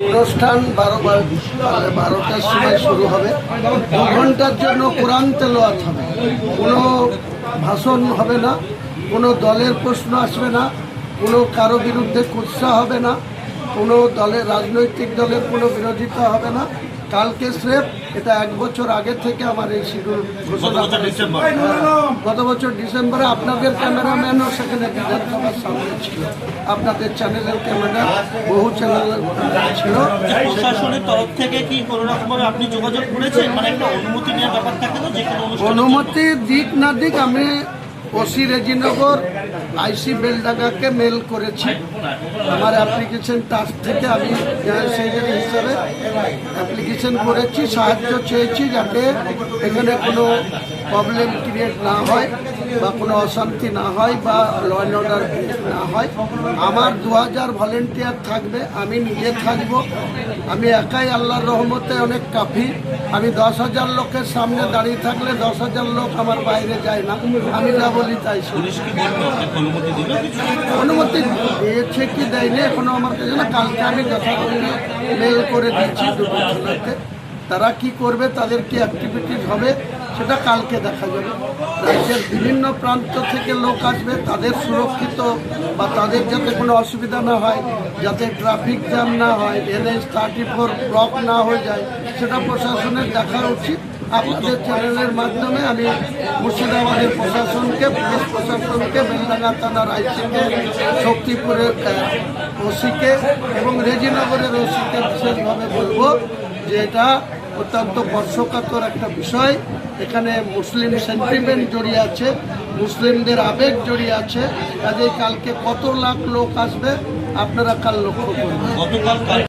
অনুষ্ঠান বারো বার- বারোটার সময় শুরু হবে। দু ঘণ্টার জন্য কোরআন তেলোয়াত হবে। কোনো ভাষণ হবে না, কোনো দলের প্রশ্ন আসবে না, কোনো কারও বিরুদ্ধে কুৎসা হবে না, কোনো দলের রাজনৈতিক দলের কোনো বিরোধিতা হবে না। কালকে স্রেফ এটা এক বছর আগে থেকে আমার এই শিডিউল ঘোষণা গত বছর ডিসেম্বরে। আপনাদের ক্যামেরাম্যানও সেখানে বিধানসভার সামনে ছিল। আপনাদের চ্যানেলের ক্যামেরা বহু চ্যানেল ছিল। প্রশাসনের তরফ থেকে কি কোনো আপনি যোগাযোগ করেছেন? মানে একটা অনুমতি নেওয়ার ব্যাপার থাকে তো যে অনুমতি দিক না দিক আমি ওসি রেজিনগর, আইসি বেলডাঙ্গাকে মেল করেছি। আমার অ্যাপ্লিকেশন টাস্ক থেকে আমি সেক্রেটারি হিসাবে অ্যাপ্লিকেশন করেছি, সাহায্য চেয়েছি যাতে এখানে কোনো প্রবলেম ক্রিয়েট না হয় বা কোনো অশান্তি না হয় বা ল অ্যান্ড অর্ডার না হয়। আমার দু হাজার ভলেন্টিয়ার থাকবে আমি নিজে থাকব। আমি একাই আল্লাহর রহমতে অনেক কাফি। আমি দশ হাজার লোকের সামনে দাঁড়িয়ে থাকলে দশ হাজার লোক আমার বাইরে যায় না। আমি যা বলি তাই অনুমতি দিয়েছে কি দেয়নি এখনও আমার কাছে না। কালকে আমি যথাযথ মেল করে দিচ্ছি দুটো তারা কি করবে তাদের কি অ্যাক্টিভিটিস হবে সেটা কালকে দেখা যাবে। রাজ্যের বিভিন্ন প্রান্ত থেকে লোক আসবে, তাদের সুরক্ষিত বা তাদের যাতে কোনো অসুবিধা না হয়, যাতে ট্রাফিক জ্যাম না হয় এনএস থার্টি ফোর ব্লক না হয়ে যায়, সেটা প্রশাসনের দেখা উচিত। আপনাদের চ্যানেলের মাধ্যমে আমি মুর্শিদাবাদের প্রশাসনকে, পুলিশ প্রশাসনকে, বেলডাঙ্গা থানার আইসিকে, শক্তিপুরের ওসিকে এবং রেজিনগরের ওসিকে বিশেষভাবে বলব যে এটা অত্যন্ত স্পর্শকাতর একটা বিষয়। এখানে মুসলিম সেন্টিমেন্ট জড়িয়ে আছে, মুসলিমদের আবেগ জড়িয়ে আছে। কাজেই কালকে কত লাখ লোক আসবে, আপনারা কাল লক্ষ্য করবেন